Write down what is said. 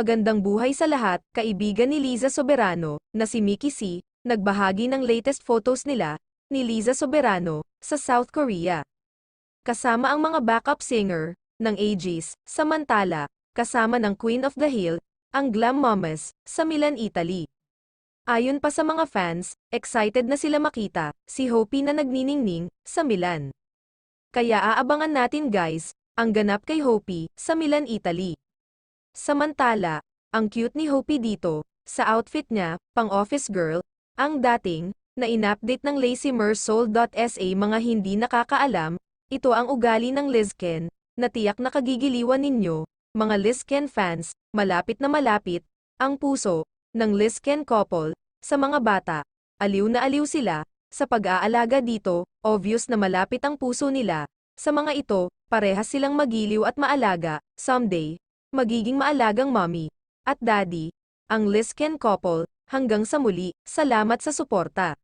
magandang buhay sa lahat, kaibigan ni Liza Soberano, na si Mickey C, nagbahagi ng latest photos nila, ni Liza Soberano, sa South Korea. Kasama ang mga backup singer, ng Aegis, samantala, kasama ng Queen of the Hill, ang Glam Mamas, sa Milan, Italy. Ayon pa sa mga fans, excited na sila makita, si Hopi na nagniningning, sa Milan. Kaya aabangan natin guys, ang ganap kay Hopi, sa Milan, Italy. Samantala, ang cute ni Hopi dito, sa outfit niya, pang office girl, ang dating, na inupdate ng lazymersoul.sa mga hindi nakakaalam, ito ang ugali ng Lizken, na tiyak na kagigiliwan ninyo, mga Lizken fans, malapit na malapit, ang puso, ng Lizken couple, sa mga bata, aliw na aliw sila, sa pag-aalaga dito, obvious na malapit ang puso nila, sa mga ito, parehas silang magiliw at maalaga, someday, magiging maalagang mommy, at daddy, ang Lizken couple, hanggang sa muli, salamat sa suporta.